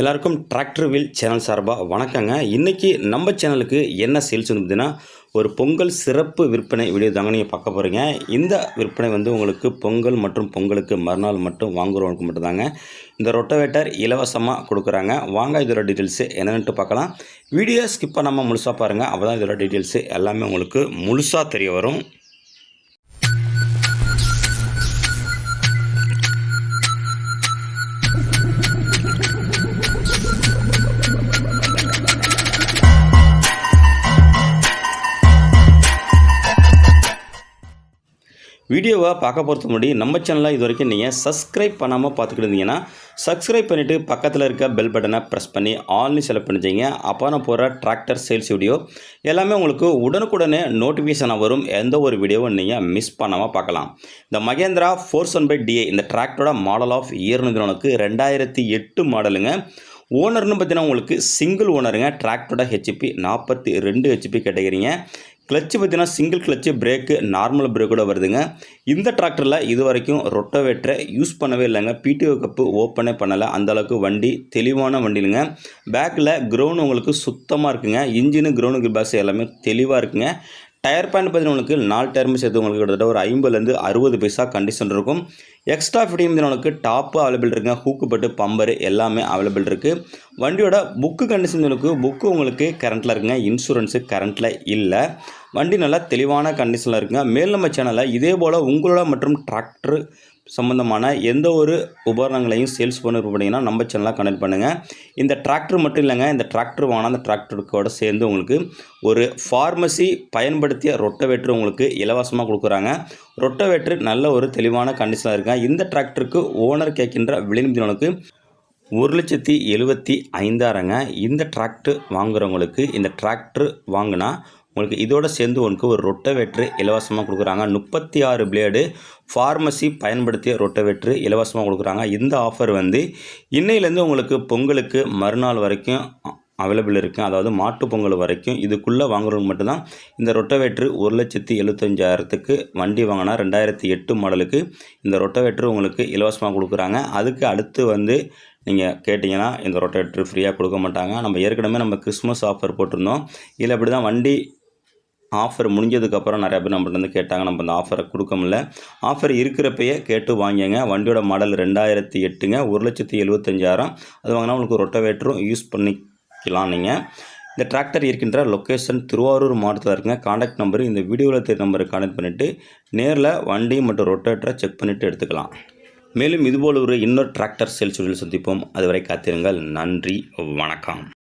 எல்லாருக்கும் tractor wheel channel சார்பாக வணக்கங்க. இன்றைக்கி நம்ம சேனலுக்கு என்ன சேல்ஸ் வந்து பார்த்தீங்கன்னா ஒரு பொங்கல் சிறப்பு விற்பனை வீடியோ தாங்க நீங்கள் பார்க்க போகிறீங்க இந்த விற்பனை வந்து உங்களுக்கு பொங்கல் மற்றும் பொங்கலுக்கு மறுநாள் மட்டும் வாங்குறவங்களுக்கு மட்டும்தாங்க. இந்த ரொட்டவேட்டர் இலவசமாக கொடுக்குறாங்க. வாங்க இதோட டீட்டெயில்ஸு என்னென்ட்டு பார்க்கலாம். வீடியோ ஸ்கிப் பண்ணாமல் முழுசாக பாருங்கள் அப்போ தான் இதோட டீட்டெயில்ஸு எல்லாமே உங்களுக்கு முழுசாக தெரிய வரும். வீடியோவை பார்க்க போகிறதுக்கு முன்னாடி நம்ம சேனலாக இது வரைக்கும் நீங்கள் சப்ஸ்கிரைப் பண்ணாமல் பார்த்துக்கிட்டு இருந்தீங்கன்னா சப்ஸ்கிரைப் பண்ணிவிட்டு பக்கத்தில் இருக்க பெல் பட்டனை ப்ரெஸ் பண்ணி ஆல்னு செலக்ட் பண்ணிச்சிங்க அப்போ நான் போகிற டிராக்டர் சேல்ஸ் வீடியோ எல்லாமே உங்களுக்கு உடனுக்குடனே நோட்டிஃபிகேஷனாக வரும். எந்த ஒரு வீடியோவும் நீங்கள் மிஸ் பண்ணாமல் பார்க்கலாம். இந்த Mahindra four one five DI இந்த டிராக்டரோட மாடல் ஆஃப் இயர்னு உனக்கு ரெண்டாயிரத்தி எட்டு மாடலுங்க. ஓனர்னு பார்த்தீங்கன்னா உங்களுக்கு சிங்கிள் ஓனருங்க டிராக்டரோட ஹெச்பி நாற்பத்தி ரெண்டு ஹெச்பி கேட்டகிறீங்க கிளச்சு பார்த்தீங்கன்னா சிங்கிள் கிளச்சு பிரேக்கு நார்மல் பிரேக்கோட வருதுங்க. இந்த டிராக்டரில் இது வரைக்கும் ரொட்டோவேட்டரை யூஸ் பண்ணவே இல்லைங்க. பிடிஓ கப்பு ஓப்பனே பண்ணலை. அந்தளவுக்கு வண்டி தெளிவான வண்டிலுங்க பேக்கில் க்ரௌண்ட் உங்களுக்கு சுத்தமாக இருக்குங்க. இன்ஜினு க்ரௌண்டு கிர்பாஸ் எல்லாமே தெளிவாக இருக்குங்க. டயர் பேண்ட் பார்த்தீங்கன்னா உங்களுக்கு நாலு டயருமே சேர்த்து உங்களுக்கு கிட்டத்தட்ட ஒரு ஐம்பதுலேருந்து அறுபது பைசா கண்டிஷன் இருக்கும். எக்ஸ்ட்ரா ஃபிட்டிங் உங்களுக்கு டாப்பு அவைலபிள் இருக்குங்க. ஹூக்கு பட்டு பம்பரு எல்லாமே அவைலபிள் இருக்குது வண்டியோட புக்கு கண்டிஷன் உங்களுக்கு புக்கு உங்களுக்கு கரண்ட்டில் இருக்குங்க. இன்சூரன்ஸு கரண்ட்டில் இல்லை. வண்டி நல்லா தெளிவான கண்டிஷனில் இருக்குங்க. மேல் நம்ம சேனலில் இதே போல் உங்களோட மற்றும் டிராக்டர் சம்மந்தமான எந்த ஒரு உபகரணங்களையும் சேல்ஸ் பண்ண பண்ணிங்கன்னா நம்ம சேனலாக கனெக்ட் பண்ணுங்கள் இந்த டிராக்டர் மட்டும் இல்லைங்க இந்த டிராக்டர் வாங்கினா அந்த டிராக்டருக்கோட சேர்ந்து உங்களுக்கு ஒரு ஃபார்மசி பயன்படுத்திய ரொட்டவேட்டர் உங்களுக்கு இலவசமாக கொடுக்குறாங்க. ரொட்டவேட்டர் நல்ல ஒரு தெளிவான கண்டிஷனாக இருக்குங்க. இந்த டிராக்டருக்கு ஓனர் கேட்கின்ற விளிம்பினனுக்கு ஒரு லட்சத்தி எழுபத்தி ஐந்தாயிரங்க. இந்த டிராக்டர் வாங்குறவங்களுக்கு இந்த டிராக்டர் வாங்கினா உங்களுக்கு இதோடு சேர்ந்து உனக்கு ஒரு ரொட்டவேட்ரு இலவசமாக கொடுக்குறாங்க. முப்பத்தி ஆறு பிளேடு ஃபார்மசி பயன்படுத்திய ரொட்டவேட்ரு இலவசமாக கொடுக்குறாங்க. இந்த ஆஃபர் வந்து இன்னையிலேருந்து உங்களுக்கு பொங்கலுக்கு மறுநாள் வரைக்கும் அவைலபிள் இருக்குது அதாவது மாட்டு பொங்கல் வரைக்கும் இதுக்குள்ளே வாங்குறவங்க மட்டும்தான் இந்த ரொட்டவேட்ரு ஒரு லட்சத்தி எழுபத்தஞ்சாயிரத்துக்கு வண்டி வாங்கினா ரெண்டாயிரத்தி எட்டு மாடலுக்கு இந்த ரொட்டவேட்ரு உங்களுக்கு இலவசமாக கொடுக்குறாங்க. அதுக்கு அடுத்து வந்து நீங்கள் கேட்டிங்கன்னா இந்த ரொட்டவேட்ரு ஃப்ரீயாக கொடுக்க மாட்டாங்க. நம்ம ஏற்கனவே நம்ம கிறிஸ்மஸ் ஆஃபர் போட்டிருந்தோம். இல்லை அப்படி தான் வண்டி ஆஃபர் முடிஞ்சதுக்கப்புறம் நிறையா பேர் நம்மள்ட்ட வந்து கேட்டாங்க நம்ம அந்த ஆஃபரை கொடுக்க முடியல. ஆஃபர் இருக்கிறப்பையே கேட்டு வாங்கிங்க வண்டியோட மாடல் ரெண்டாயிரத்தி எட்டுங்க. ஒரு லட்சத்தி எழுபத்தஞ்சாயிரம் அது வாங்கினா உங்களுக்கு ரொட்டவேட்டரும் யூஸ் பண்ணிக்கலாம் நீங்கள் இந்த டிராக்டர் இருக்கின்ற லொக்கேஷன் திருவாரூர் மாவட்டத்தில் இருக்குங்க. காண்டாக்ட் நம்பரு இந்த வீடியோவில் தெரிய நம்பரை கான்டாக்ட் பண்ணிவிட்டு நேரில் வண்டி மற்றும் ரொட்டேட்டரை செக் பண்ணிவிட்டு எடுத்துக்கலாம். மேலும் இதுபோல் ஒரு இன்னொரு டிராக்டர் சேல்ஸ் சந்திப்போம். அதுவரை காத்திருங்கள். நன்றி. வணக்கம்.